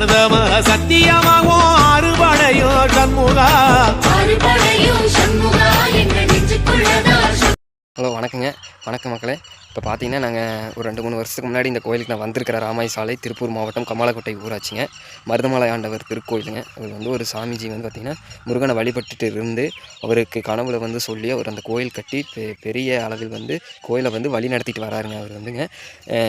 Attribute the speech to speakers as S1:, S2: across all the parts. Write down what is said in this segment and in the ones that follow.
S1: மருதமல சத்தியமாகும் அறுபடையோ சண்முகா.
S2: Hello வணக்கங்க. வணக்கம் மக்களே. இப்போ பார்த்தீங்கன்னா நாங்கள் ஒரு ரெண்டு மூணு வருஷத்துக்கு முன்னாடி இந்த கோயிலுக்கு நான் வந்திருக்கிற ராமாய் சாலை திருப்பூர் மாவட்டம் கமலக்கோட்டை ஊராட்சிங்க. மருதமலை ஆண்டவர் திருக்கோயிலுங்க. அவர் வந்து ஒரு சாமிஜி வந்து பார்த்திங்கன்னா முருகனை வழிபட்டுட்டு இருந்து அவருக்கு கனவுல வந்து சொல்லி அவர் அந்த கோயில் கட்டி பெ- பெரிய அளவில் வந்து கோயிலை வந்து வழி நடத்திட்டு வராருங்க அவர் வந்துங்க.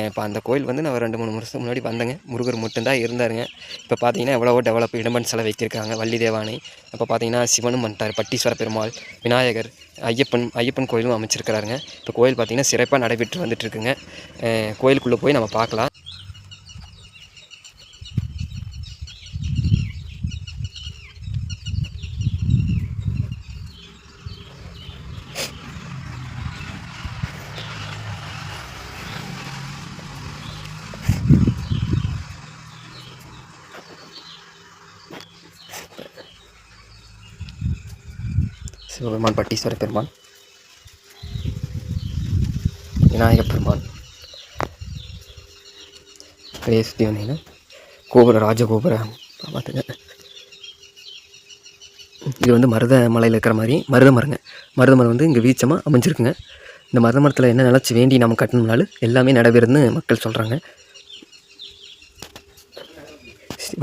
S2: இப்போ அந்த கோயில் வந்து நான் ரெண்டு மூணு வருஷத்துக்கு முன்னாடி வந்தேங்க. முருகர் மட்டும்தான் இருந்தாருங்க. இப்போ பார்த்தீங்கன்னா எவ்வளவோ டெவலப் இடம்பன் சிலை வைத்திருக்காங்க வள்ளி தேவானை இப்போ பார்த்தீங்கன்னா சிவனும் வந்துட்டார் பட்டீஸ்வர பெருமாள் விநாயகர் ஐயப்பன் ஐயப்பன் கோயிலும் அமைச்சிருக்கிறாருங்க. இப்போ கோயில் பார்த்தீங்கன்னா சிறப்பாக நடைபெற்று வந்துட்டு இருக்குங்க கோயிலுக்குள்ளே போய் நம்ம பார்க்கலாம். சிவபெருமான் பட்டீஸ்வர பெருமான். விநாயகப் பெருமான் அப்படியே சுற்றி வந்தீங்கன்னா கோபுரம் ராஜகோபுரம் பார்த்துங்க. இது வந்து மருத மலையில் இருக்கிற மாதிரி மருத மரங்க. மருத மரம் வந்து இங்கே வீச்சமாக அமைஞ்சிருக்குங்க. இந்த மருத மரத்தில் என்ன நினச்சி வேண்டி நம்ம கட்டணும்னாலும் எல்லாமே நடைபெறுன்னு மக்கள் சொல்கிறாங்க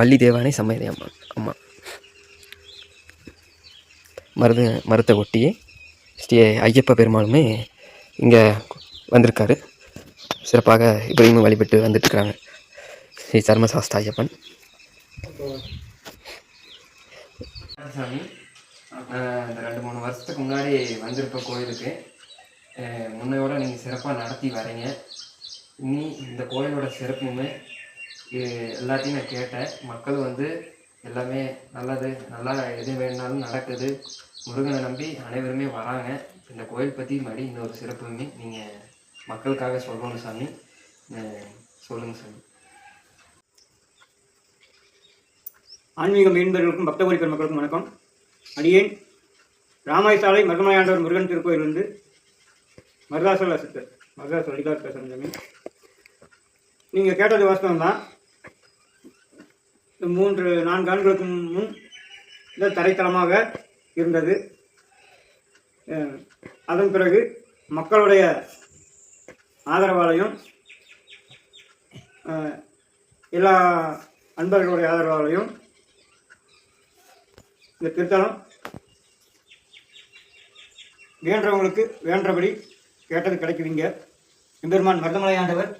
S2: வள்ளி தேவானை சம்மதி அம்மா அம்மா. மருத மரத்தை ஒட்டியே ஸ்ரீ ஐயப்ப பெருமாளுமே இங்கே வந்திருக்காரு. சிறப்பாக இவரையும் வழிபட்டு வந்துட்டுருக்காங்க ஸ்ரீ சர்மசாஸ்தா ஐயப்பன். சாமி இந்த ரெண்டு மூணு வருஷத்துக்கு முன்னாடி வந்திருப்ப கோயிலுக்கு முன்னையோட நீங்கள் சிறப்பாக நடத்தி வரீங்க. இனி இந்த கோயிலோட சிறப்புமே இது எல்லாத்தையும் நான் கேட்டேன். மக்கள் வந்து எல்லாமே நல்லது நல்லா எது வேணாலும் நடக்குது. முருகனை நம்பி அனைவருமே வராங்க. இந்த கோயில் பற்றி மறுபடி இன்னொரு சிறப்புமே நீங்கள் மக்களுக்காக சொல்லணும் சாமி. சொல்லுங்கள் சொல்லுங்க சாமி.
S3: ஆன்மீக மீன்பர்களுக்கும் பக்தகோடி பெருமக்களுக்கும் வணக்கம். அடியேன் ராமாய் சாலை மருதமலையாண்டவர் முருகன் திருக்கோயிலிருந்து மருதாசல சித்தர் மருதாசல் அடிகார் பேசுகிறேன் நீங்கள் கேட்டது வாஸ்தவம் தான். இந்த மூன்று நான்கு ஆண்டுகளுக்கு முன் இந்த தரைத்தளமாக இருந்தது. அதன் பிறகு மக்களுடைய ஆதரவாலையும் எல்லா அன்பர்களுடைய ஆதரவாலையும் இந்த திருத்தலம் வேண்டவங்களுக்கு வேண்டபடி கேட்டது கிடைக்குவீங்க எம்பெருமான் மருதமலை ஆண்டவர்